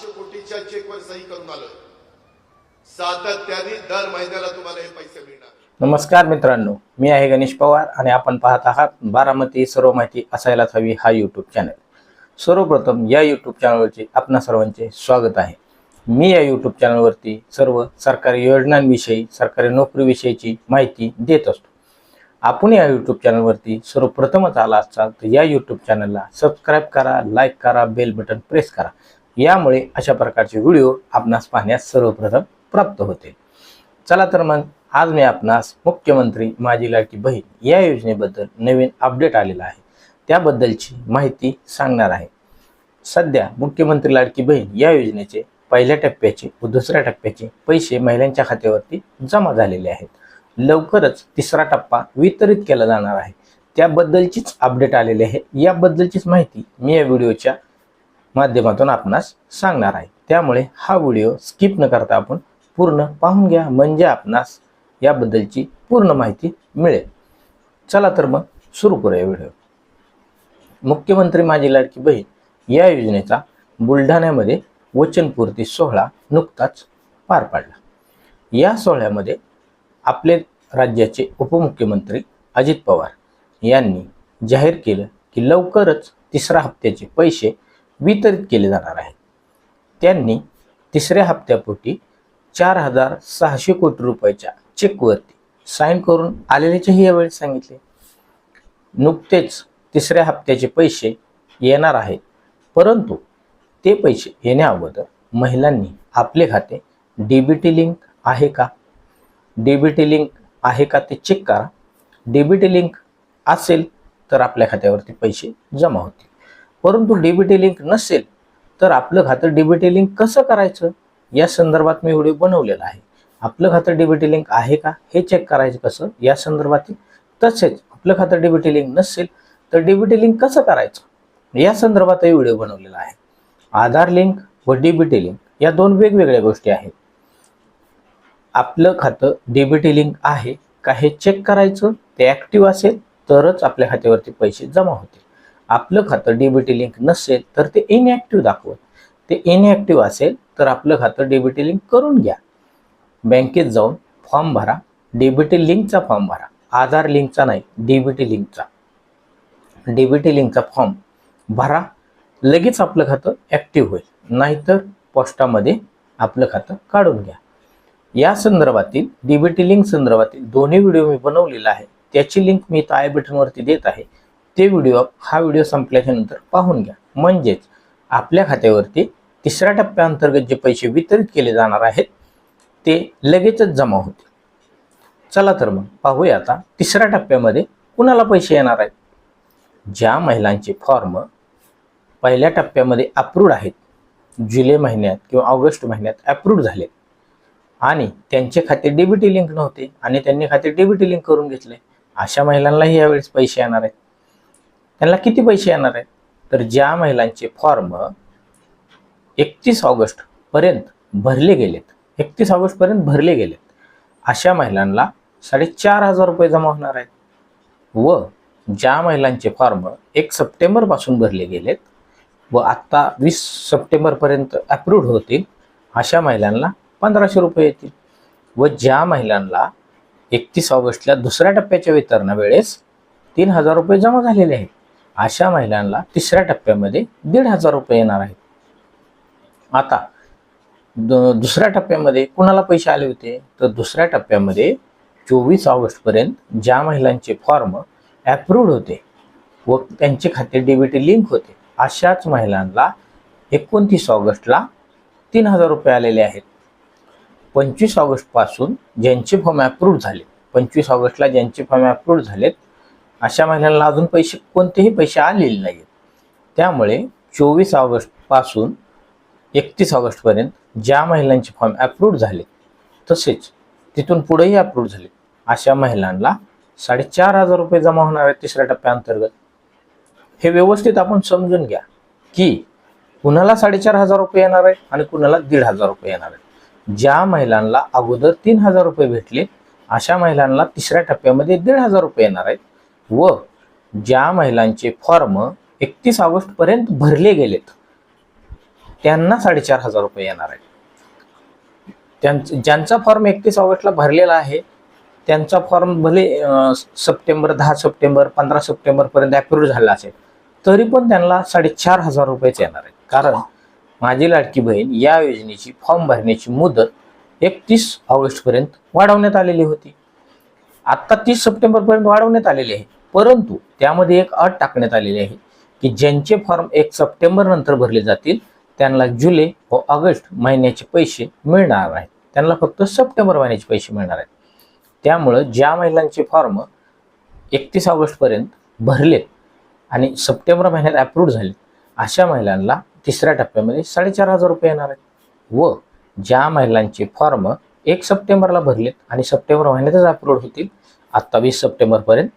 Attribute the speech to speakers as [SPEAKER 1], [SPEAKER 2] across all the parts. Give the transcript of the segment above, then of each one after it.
[SPEAKER 1] पाचशे कोटीच्या चेकवर सही करून आलोय. सातत्याने दर महिन्याला तुम्हाला हे पैसे मिळणार.
[SPEAKER 2] नमस्कार मित्रांनो मी आहे गणेश पवार आणि आपण पाहत आहात बारामती सर्व माहिती असायलाच हवी हा यूट्यूब चॅनल सर्वप्रथम या यूट्यूब चॅनलवरचे आपणा सर्वांचे स्वागत आहे. मी या यूट्यूब चॅनलवरती सर्व सरकारी योजनांविषयी सरकारी नोकरीविषयीची माहिती देत असतो. आपण या यूट्यूब चॅनलवरती सर्वप्रथमच आला असाल तर या यूट्यूब चॅनलला सबस्क्राईब करा लाईक करा बेल बटन प्रेस करा. यामुळे अशा प्रकारचे व्हिडिओ आपणास पाहण्यास सर्वप्रथम प्राप्त होते. चला तर मग आज मी आपणास मुख्यमंत्री माझी लाडकी बहीण या योजनेबद्दल नवीन अपडेट आलेला आहे. त्याबद्दलची माहिती सांगणार आहे. सध्या मुख्यमंत्री लाडकी बहीण या योजनेचे पहिल्या टप्प्याचे व दुसऱ्या टप्प्याचे पैसे महिलांच्या खात्यावरती जमा झालेले आहेत. लवकरच तिसरा टप्पा वितरित केला जाणार आहे. त्याबद्दलचीच अपडेट आलेली आहे. याबद्दलचीच माहिती मी या व्हिडिओच्या माध्यमातून आपणास सांगणार आहे. त्यामुळे हा व्हिडिओ स्किप न करता आपण पूर्ण पाहून घ्या. म्हणजे आपणास याबद्दलची पूर्ण माहिती मिळेल. चला तर मग सुरू करूया व्हिडिओ. मुख्यमंत्री माझी लाडकी बहीण या योजनेचा बुलढाण्यामध्ये वचनपूर्ती सोहळा नुकताच पार पाडला. या सोहळ्यामध्ये आपले राज्याचे उपमुख्यमंत्री अजित पवार यांनी जाहीर केलं की लवकरच तिसरा हप्त्याचे पैसे वितरित केले जाणार आहे. त्यांनी तिसऱ्या हप्त्यापोटी चार हजार सहाशे कोटी रुपयाच्या चेकवरती साईन करून आलेल्याचेही यावेळी सांगितले. नुकतेच तिसऱ्या हप्त्याचे पैसे येणार आहेत परंतु ते पैसे येण्या अगोदर महिलांनी आपले खाते डीबीटी लिंक आहे का? डीबीटी लिंक आहे का ते चेक करा. डीबीटी लिंक असेल तर आपल्या खात्यावरती पैसे जमा होतील. परंतु डीबीटी लिंक नसेल तर आपलं खातं डीबीटी लिंक कसं करायचं? या संदर्भात मी व्हिडिओ बनवलेला आहे. आपलं खातं डीबीटी लिंक आहे का? हे चेक करायचं कसं? या संदर्भातील तसेच आपलं खातं डीबीटी लिंक नसेल तर डीबीटी लिंक कसं करायचं? या संदर्भातही व्हिडिओ बनवलेला आहे. आधार लिंक व डीबीटी लिंक या दोन वेगवेगळ्या गोष्टी आहेत. आपलं खातं डीबीटी लिंक आहे का हे चेक करायचं? ते ॲक्टिव्ह असेल तरच आपल्या खात्यावरती पैसे जमा होतील. आपलं खातं डीबीटी लिंक नसेल तर ते इनॲक्टिव्ह दाखवत ते इनॲक्टिव्ह असेल तर आपलं खातं डीबीटी लिंक करून घ्या. बँकेत जाऊन फॉर्म भरा. डीबीटी लिंकचा फॉर्म भरा. आधार लिंकचा नाही डीबीटी लिंकचा डीबीटी लिंकचा फॉर्म भरा. लगेच आपलं खातं ॲक्टिव्ह होईल. नाहीतर पोस्टामध्ये आपलं खातं काढून घ्या. या संदर्भातील डीबीटी लिंक संदर्भातील दोन्ही व्हिडिओ मी बनवलेला आहे. त्याची लिंक मी इथं आय बटनवरती देत आहे. ते व्हिडिओ हा व्हिडिओ संपल्याच्या नंतर पाहून घ्या. म्हणजेच आपल्या खात्यावरती तिसऱ्या टप्प्याअंतर्गत जे पैसे वितरित केले जाणार आहेत ते लगेचच जमा होतील. चला तर मग पाहूया आता तिसऱ्या टप्प्यामध्ये कुणाला पैसे येणार आहेत? ज्या महिलांचे फॉर्म पहिल्या टप्प्यामध्ये अप्रूव्ड आहेत जुलै महिन्यात किंवा ऑगस्ट महिन्यात अप्रूव्ड झाले. आणि त्यांचे खाते डेबिटी लिंक नव्हते आणि त्यांनी खाते डेबिटी लिंक करून घेतले. अशा महिलांनाही यावेळेस पैसे येणार आहेत. त्यांना किती पैसे येणार आहेत? तर ज्या महिलांचे फॉर्म एकतीस ऑगस्ट पर्यंत भरले गेलेत. एकतीस ऑगस्ट पर्यंत भरले गेलेत. अशा महिलांना साडेचार हजार रुपये जमा होणार आहेत. व ज्या महिलांचे फॉर्म एक सप्टेंबरपासून भरले गेलेत व आत्ता वीस सप्टेंबरपर्यंत अप्रूव्ड होतील अशा महिलांना पंधराशे रुपये येतील. व ज्या महिलांना एकतीस ऑगस्टला दुसऱ्या टप्प्याच्या वितरणा वेळेस तीन हजार रुपये जमा झालेले आहेत. अशा महिलांना तिसऱ्या टप्प्यामध्ये दीड हजार रुपये येणार आहेत. आता द- दुसऱ्या टप्प्यामध्ये कुणाला पैसे आले होते? तर दुसऱ्या टप्प्यामध्ये चोवीस ऑगस्टपर्यंत ज्या महिलांचे फॉर्म ॲप्रूव्ड होते व त्यांचे खाते डेबिटी लिंक होते अशाच महिलांना एकोणतीस ऑगस्टला तीन हजार रुपये आलेले आहेत. पंचवीस ऑगस्टपासून ज्यांचे फॉर्म ॲप्रूव्ड झाले पंचवीस ऑगस्टला ज्यांचे फॉर्म ॲप्रूव्ड झालेत अशा महिलांना अजून पैसे कोणतेही पैसे आलेले नाहीत. त्यामुळे चोवीस ऑगस्टपासून एकतीस ऑगस्टपर्यंत ज्या महिलांचे फॉर्म अप्रूव्ह झाले तसेच तिथून पुढेही अप्रूव्ह झाले अशा महिलांना साडेचार हजार रुपये जमा होणार आहेत तिसऱ्या टप्प्याअंतर्गत. हे व्यवस्थित आपण समजून घ्या की कुणाला साडेचार हजार रुपये येणार आहे आणि कुणाला दीड हजार रुपये येणार आहे ज्या महिलांना अगोदर तीन हजार रुपये भेटले अशा महिलांना तिसऱ्या टप्प्यामध्ये दीड हजार रुपये येणार आहेत. व ज्या महिलांचे फॉर्म एकतीस ऑगस्ट पर्यंत भरले गेलेत त्यांना साडेचार हजार रुपये येणार आहे त्यांचं ज्यांचा फॉर्म एकतीस ऑगस्टला भरलेला आहे त्यांचा फॉर्म भले सप्टेंबर दहा सप्टेंबर पंधरा सप्टेंबरपर्यंत अप्रूव्ह झाला असेल तरी पण त्यांना साडेचार हजार रुपयेच येणार आहे कारण माझी लाडकी बहीण या योजनेची फॉर्म भरण्याची मुदत एकतीस ऑगस्टपर्यंत वाढवण्यात आलेली होती. आत्ता तीस सप्टेंबरपर्यंत वाढवण्यात आलेली आहे. परंतु त्यामध्ये एक अट टाकण्यात आलेली आहे की ज्यांचे फॉर्म एक सप्टेंबर नंतर भरले जातील त्यांना जुलै व ऑगस्ट महिन्याचे पैसे मिळणार आहेत. त्यांना फक्त सप्टेंबर महिन्याचे पैसे मिळणार आहेत. त्यामुळं ज्या महिलांचे फॉर्म एकतीस ऑगस्टपर्यंत भरलेत आणि सप्टेंबर महिन्यात अप्रूव्ह झाले अशा महिलांना तिसऱ्या टप्प्यामध्ये साडेचार हजार रुपये येणार आहेत. व ज्या महिलांचे फॉर्म एक सप्टेंबरला भरलेत आणि सप्टेंबर महिन्यातच अप्रूव्ह होतील आत्ता वीस सप्टेंबरपर्यंत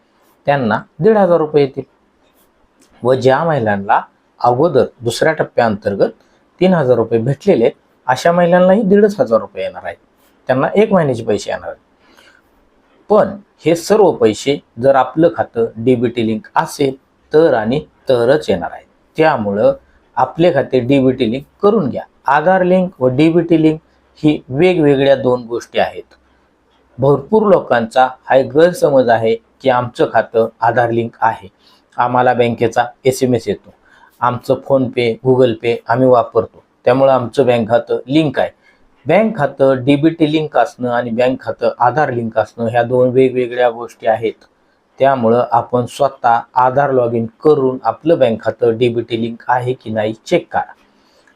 [SPEAKER 2] त्यांना दीड हजार रुपये येतील. व ज्या महिलांना अगोदर दुसऱ्या टप्प्याअंतर्गत तीन हजार रुपये भेटलेले आहेत अशा महिलांनाही दीडच हजार रुपये येणार आहेत. त्यांना एक महिन्याचे पैसे येणार आहेत. पण हे सर्व पैसे जर आपलं खातं डीबीटी लिंक असेल तर आणि तरच येणार आहे त्यामुळं आपले खाते डीबीटी लिंक करून घ्या. आधार लिंक व डीबीटी लिंक ही वेगवेगळ्या दोन गोष्टी आहेत. भरपूर लोकांचा हा एक गैरसमज आहे. की आमचं खातं आधार लिंक आहे. आम्हाला बँकेचा एस एम एस येतो. आमचं फोनपे गुगल पे आम्ही वापरतो. त्यामुळं आमचं बँक खातं लिंक आहे. बँक खातं डीबीटी लिंक असणं आणि बँक खातं आधार लिंक असणं ह्या दोन वेगवेगळ्या गोष्टी आहेत. त्यामुळं आपण स्वतः आधार लॉग इन करून आपलं बँक खातं डीबीटी लिंक आहे की नाही चेक करा.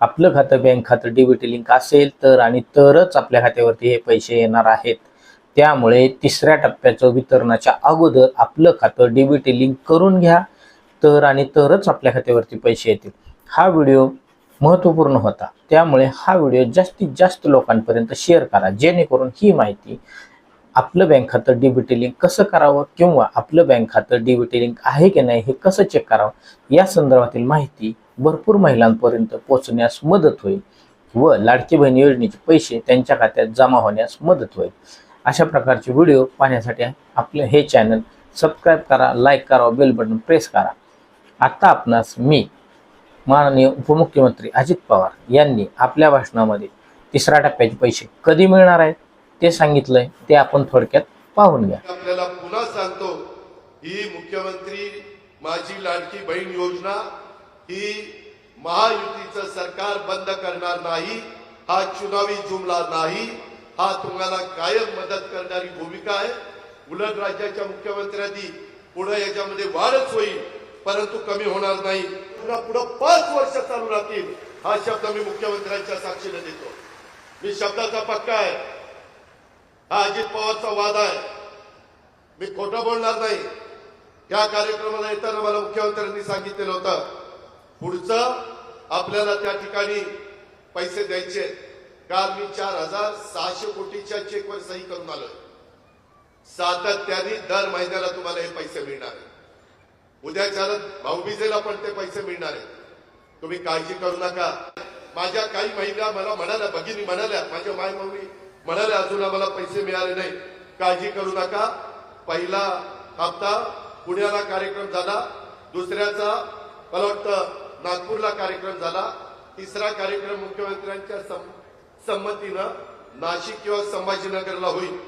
[SPEAKER 2] आपलं खातं बँक खातं डीबीटी लिंक असेल तर आणि तरच आपल्या खात्यावरती हे पैसे येणार आहेत. त्यामुळे तिसऱ्या टप्प्याचं वितरणाच्या अगोदर आपलं खातं डीबीटी लिंक करून घ्या. तर आणि तरच आपल्या खात्यावरती पैसे येतील. हा व्हिडिओ महत्त्वपूर्ण होता. त्यामुळे हा व्हिडिओ जास्तीत जास्त लोकांपर्यंत शेअर करा. जेणेकरून ही माहिती आपलं बँक खातं डीबीटी लिंक कसं करावं किंवा आपलं बँक खातं डीबीटी लिंक आहे की नाही हे कसं चेक करावं या संदर्भातील माहिती भरपूर महिलांपर्यंत पोहोचण्यास मदत होईल व लाडकी बहीण योजनेचे पैसे त्यांच्या खात्यात जमा होण्यास मदत होईल. अशा प्रकारचे व्हिडिओ पाहण्यासाठी आपलं हे चॅनल सबस्क्राईब करा लाईक करा बेल बटन प्रेस करा. आत्ता आपणास मी माननीय उपमुख्यमंत्री अजित पवार यांनी आपल्या भाषणामध्ये तिसऱ्या टप्प्याचे पैसे कधी मिळणार आहेत ते सांगितलंय ते आपण थोडक्यात पाहून घ्या.
[SPEAKER 1] आपल्याला पुन्हा सांगतो ही मुख्यमंत्री माझी लाडकी बहीण योजना ही महायुतीचं सरकार बंद करणार नाही हा चुनावी जुमला नाही हा तुम्हाला कायम मदत करणारी भूमिका आहे. उलट राज्याच्या मुख्यमंत्र्यांनी पुढे याच्यामध्ये वाढच होईल परंतु कमी होणार नाही. पुन्हा पुढं पाच वर्ष चालू राहतील हा शब्द मी मुख्यमंत्र्यांच्या साक्षीने देतो. मी शब्दाचा पक्का आहे. हा अजित पवारचा वाद आहे. मी खोटं बोलणार नाही. या कार्यक्रमाला येताना मला मुख्यमंत्र्यांनी सांगितलेलं होतं पुढचं आपल्याला त्या ठिकाणी पैसे द्यायचे आहेत. काल मी चार हजार सहाशे कोटीच्या चेकवर सही करून आलोय. सातत्याने दर महिन्याला तुम्हाला हे पैसे मिळणार आहेत. उद्या चालत भाऊबीजेला पण ते पैसे मिळणार आहेत. तुम्ही काळजी करू नका. माझ्या काही महिला मला म्हणाल्या भगिनी म्हणाल्या माझ्या माय मम्मी म्हणाल्या अजून आम्हाला पैसे मिळाले नाही काळजी करू नका. पहिला हप्ता पुण्याला कार्यक्रम झाला. दुसऱ्याचा मला वाटतं नागपूरला कार्यक्रम झाला. तिसरा कार्यक्रम मुख्यमंत्र्यांच्या सं- संमतीनं नाशिक किंवा संभाजीनगरला होईल.